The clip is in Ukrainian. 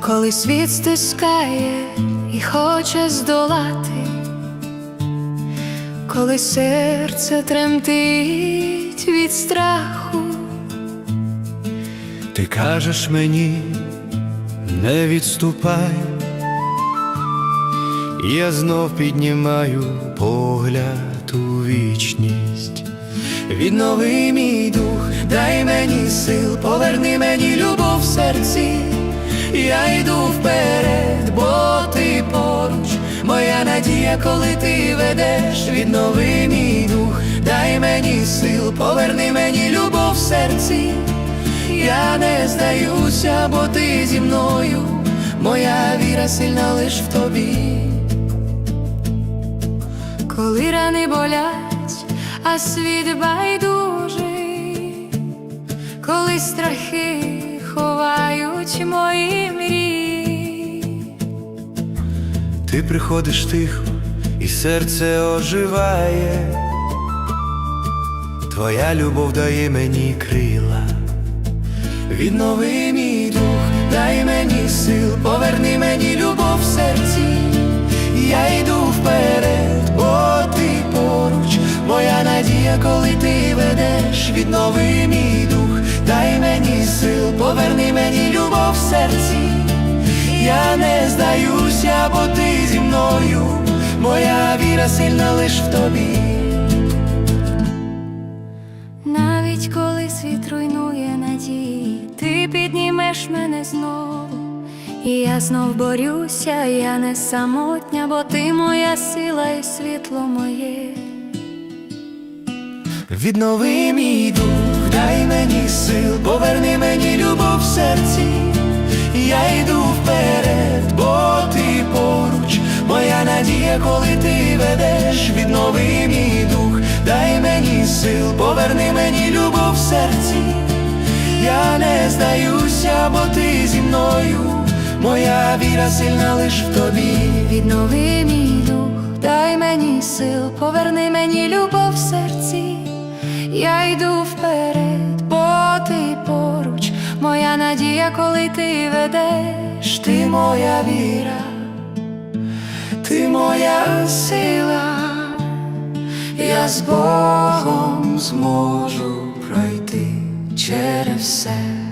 коли світ стискає і хоче здолати, коли серце тремтить від страху, Ти кажеш мені, не відступай, я знов піднімаю погляд у вічність. Віднови мій дух, дай мені сил, поверни мені любов в серці, я йду вперед, бо ти поруч, моя надія, коли ти ведеш, віднови мій дух, дай мені сил, поверни мені любов в серці. Я не здаюся, бо ти зі мною, моя віра сильна лиш в тобі. коли рани болять, а світ байдужий, коли страхи ховають мої Ти приходиш тихо, і серце оживає. Твоя любов дає мені крила. Віднови мій дух, дай мені сил, поверни мені любов в серці. Я йду вперед, бо ти поруч, моя надія, коли ти ведеш, віднови мій дух, дай мені сил, поверни мені любов в серці. Я не здаюся, бо ти зі мною, моя віра сильна лиш в тобі. Навіть коли світ руйнує надії, ти піднімеш мене знову, і я знов борюся, я не самотня, бо ти моя сила і світло моє. Віднови мій дух, дай мені сил, поверни мені любов в серці. Я йду вперед, бо ти поруч, моя надія, коли ти ведеш, віднови мій дух, дай мені сил, поверни мені любов в серці. Я не здаюся, бо ти зі мною, моя віра сильна лиш в тобі. Віднови мій дух, дай мені сил, поверни мені любов в серці. Я йду вперед, надія, коли ти ведеш, ти моя віра, Ти моя сила, я з Богом зможу пройти через все.